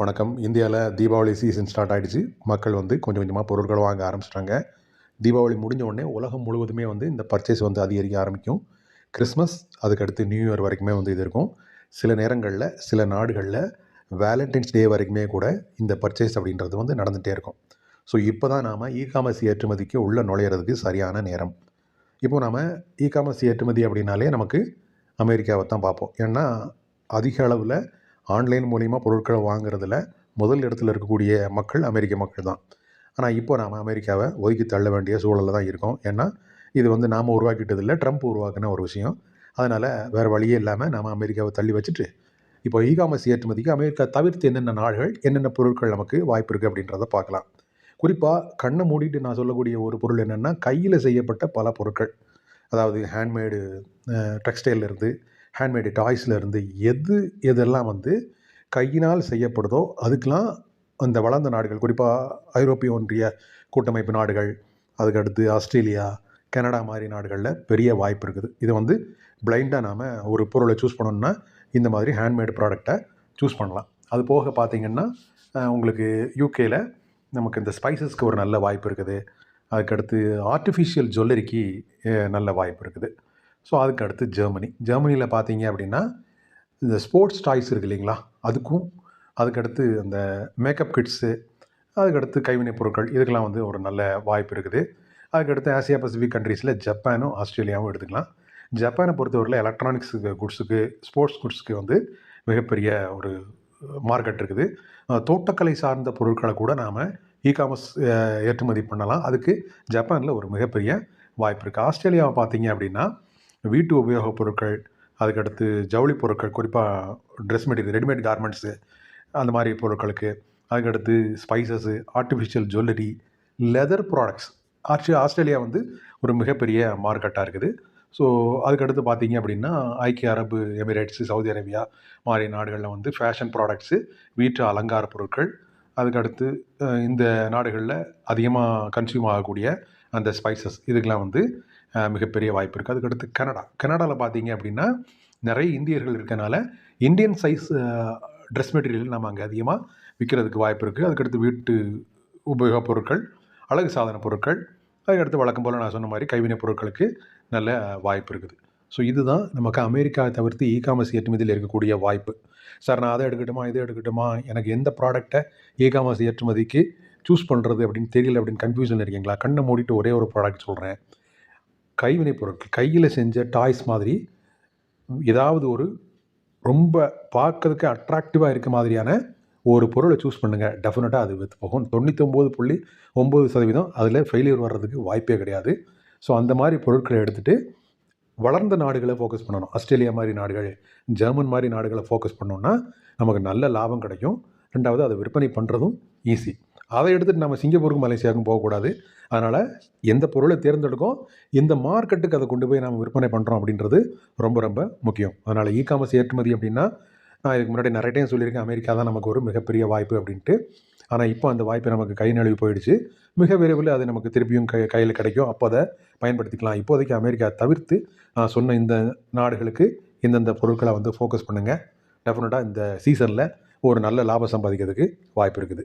வணக்கம். இந்தியாவில் Deepavali season start ஆகிடுச்சு மக்கள் வந்து கொஞ்சம் கொஞ்சமாக பொருட்கள் வாங்க ஆரம்பிச்சிட்டாங்க. தீபாவளி முடிஞ்ச உடனே உலகம் முழுவதுமே வந்து இந்த பர்ச்சேஸ் வந்து அதிகரிக்க ஆரம்பிக்கும். கிறிஸ்மஸ் அதுக்கடுத்து நியூ இயர் வரைக்குமே வந்து இது இருக்கும். சில நேரங்களில் சில நாடுகளில் வேலண்டைன்ஸ் டே வரைக்குமே கூட இந்த பர்ச்சேஸ் அப்படின்றது வந்து நடந்துகிட்டே இருக்கும். ஸோ இப்போ தான் நாம் இ காமர்ஸ் ஏற்றுமதிக்கு உள்ளே நுழையிறதுக்கு சரியான நேரம். இப்போ நாம் இ காமர்ஸ் ஏற்றுமதி அப்படின்னாலே நமக்கு அமெரிக்காவை தான் பார்ப்போம். ஏன்னா அதிக அளவில் ஆன்லைன் மூலிமா பொருட்களை வாங்குறதுல முதல் இடத்துல இருக்கக்கூடிய மக்கள் அமெரிக்க மக்கள் தான். ஆனால் இப்போ நாம் அமெரிக்காவை ஒதுக்கி தள்ள வேண்டிய சூழலில் தான் இருக்கோம். ஏன்னா இது வந்து நாம் உருவாக்கிட்டது இல்லை ட்ரம்ப் உருவாக்கின ஒரு விஷயம். அதனால் வேறு வழியே இல்லாமல் நாம் அமெரிக்காவை தள்ளி வச்சுட்டு இப்போ இ காமர்ஸ் ஏற்றுமதிக்கு அமெரிக்கா தவிர்த்து என்னென்ன நாடுகள் என்னென்ன பொருட்கள் நமக்கு வாய்ப்பு இருக்குது அப்படின்றத பார்க்கலாம். குறிப்பாக கண்ணை மூடிட்டு நான் சொல்லக்கூடிய ஒரு பொருள் என்னென்னா கையில் செய்யப்பட்ட பல பொருட்கள். அதாவது ஹேண்ட்மேடு டெக்ஸ்டைல்லேருந்து ஹேண்ட்மேடு டாய்ஸ்லேருந்து எது எதெல்லாம் வந்து கையினால் செய்யப்படுதோ அதுக்கெலாம் அந்த வளர்ந்த நாடுகள் குறிப்பாக ஐரோப்பிய ஒன்றிய கூட்டமைப்பு நாடுகள் அதுக்கடுத்து ஆஸ்திரேலியா கனடா மாதிரி நாடுகளில் பெரிய வாய்ப்பு இருக்குது. இது வந்து பிளைண்டாக நாம் ஒரு பொருளை சூஸ் பண்ணோம்னா இந்த மாதிரி ஹேண்ட்மேடு ப்ராடக்டை சூஸ் பண்ணலாம். அது போக பார்த்திங்கன்னா உங்களுக்கு யூகேயில் நமக்கு இந்த ஸ்பைசஸ்க்கு ஒரு நல்ல வாய்ப்பு இருக்குது. அதுக்கடுத்து ஆர்டிஃபிஷியல் ஜுவல்லரிக்கு நல்ல வாய்ப்பு இருக்குது. ஸோ அதுக்கு அடுத்து ஜெர்மனி ஜெர்மனியில் பார்த்தீங்க அப்படின்னா இந்த ஸ்போர்ட்ஸ் டாய்ஸ் இருக்குது இல்லைங்களா? அதுக்கும் அதுக்கடுத்து அந்த மேக்கப் கிட்ஸு அதுக்கடுத்து கைவினைப் பொருட்கள் இதுக்கெல்லாம் வந்து ஒரு நல்ல வாய்ப்பு இருக்குது. அதுக்கடுத்து ஆசியா பசிபிக் கண்ட்ரீஸில் ஜப்பானும் ஆஸ்திரேலியாவும் எடுத்துக்கலாம். ஜப்பானை பொறுத்தவரையில் எலக்ட்ரானிக்ஸ் குட்ஸுக்கு ஸ்போர்ட்ஸ் குட்ஸுக்கு வந்து மிகப்பெரிய ஒரு மார்க்கெட் இருக்குது. தோட்டக்கலை சார்ந்த பொருட்களை கூட நாம் இ காமர்ஸ் ஏற்றுமதி பண்ணலாம். அதுக்கு ஜப்பானில் ஒரு மிகப்பெரிய வாய்ப்பு இருக்குது ஆஸ்திரேலியாவை பார்த்தீங்க அப்படின்னா வீட்டு உபயோகப் பொருட்கள் அதுக்கடுத்து ஜவுளி பொருட்கள் குறிப்பாக ட்ரெஸ் மெட்டீரியல் ரெடிமேட் கார்மெண்ட்ஸு அந்த மாதிரி பொருட்களுக்கு அதுக்கடுத்து spices artificial jewellery leather products actually Australia வந்து ஒரு மிகப்பெரிய மார்க்கெட்டாக இருக்குது. ஸோ அதுக்கடுத்து பார்த்தீங்க அப்படின்னா ஐக்கிய அரபு எமிரேட்ஸு சவுதி அரேபியா மாதிரி நாடுகளில் வந்து ஃபேஷன் ப்ராடக்ட்ஸு வீட்டு அலங்கார பொருட்கள் அதுக்கடுத்து இந்த நாடுகளில் அதிகமாக கன்சியூம் ஆகக்கூடிய அந்த ஸ்பைசஸ் இதுக்கெலாம் வந்து மிகப்பெரிய வாய்ப்பு இருக்குது அதுக்கடுத்து கனடா. கனடாவில் பார்த்தீங்க அப்படின்னா நிறைய இந்தியர்கள் இருக்கனால இந்தியன் சைஸ் ட்ரெஸ் மெட்டீரியல் நம்ம அங்கே அதிகமாக விற்கிறதுக்கு வாய்ப்பு இருக்குது அதுக்கடுத்து வீட்டு உபயோகப் பொருட்கள் அழகு சாதன பொருட்கள் அதுக்கடுத்து வழக்கம் போல் நான் சொன்ன மாதிரி கைவினைப் பொருட்களுக்கு நல்ல வாய்ப்பு இருக்குது. ஸோ இதுதான் நமக்கு அமெரிக்காவை தவிர்த்து இ காமர்ஸ் ஏற்றுமதியில் இருக்கக்கூடிய வாய்ப்பு. சார் நான் அதை எடுக்கட்டுமா இதை எடுக்கட்டுமா? எனக்கு எந்த ப்ராடக்டை இ காமர்ஸ் ஏற்றுமதிக்கு சூஸ் பண்ணுறது அப்படின்னு தெரியல அப்படின்னு கன்ஃபியூஷன் இருக்கீங்களா? கண்ணை மூடிட்டு ஒரே ஒரு ப்ராடக்ட் சொல்கிறேன் கைவினை பொருட்கள் கையில் செஞ்ச டாய்ஸ் மாதிரி ஏதாவது ஒரு ரொம்ப பார்க்கறதுக்கு அட்ராக்டிவாக இருக்க மாதிரியான ஒரு பொருளை சூஸ் பண்ணுங்கள் டெஃபினட்டாக அது விற்று போகும். தொண்ணூற்றொம்பது புள்ளி ஒம்பது சதவீதம் அதில் ஃபெயிலியர் வர்றதுக்கு வாய்ப்பே கிடையாது. ஸோ அந்த மாதிரி பொருட்களை எடுத்துகிட்டு வளர்ந்த நாடுகளை ஃபோக்கஸ் பண்ணணும். ஆஸ்திரேலியா மாதிரி நாடுகள் ஜெர்மன் மாதிரி நாடுகளை ஃபோக்கஸ் பண்ணோன்னா நமக்கு நல்ல லாபம் கிடைக்கும். ரெண்டாவது அதை விற்பனை பண்ணுறதும் ஈஸி அதை எடுத்துகிட்டு நம்ம சிங்கப்பூருக்கும் மலேசியாவுக்கும் போகக்கூடாது. அதனால் எந்த பொருளை தேர்ந்தெடுக்கும் எந்த மார்க்கெட்டுக்கு அதை கொண்டு போய் நம்ம விற்பனை பண்ணுறோம் அப்படின்றது ரொம்ப ரொம்ப முக்கியம். அதனால் இ காமர்ஸ் ஏற்றுமதி அப்படின்னா நான் இதுக்கு முன்னாடி நிறைய டைம் சொல்லியிருக்கேன் அமெரிக்கா தான் நமக்கு ஒரு மிகப்பெரிய வாய்ப்பு அப்படின்ட்டு. ஆனால் இப்போ அந்த வாய்ப்பு நமக்கு கை நழுவி போயிடுச்சு. மிக விரைவில் அது நமக்கு திருப்பியும் கை கையில் கிடைக்கும். அப்போ அதை பயன்படுத்திக்கலாம். இப்போதைக்கு அமெரிக்கா தவிர்த்து நான் சொன்ன இந்த நாடுகளுக்கு இந்தந்த பொருட்களை வந்து ஃபோக்கஸ் பண்ணுங்கள் டெஃபினட்டாக இந்த சீசனில் ஒரு நல்ல லாபம் சம்பாதிக்கிறதுக்கு வாய்ப்பு இருக்குது.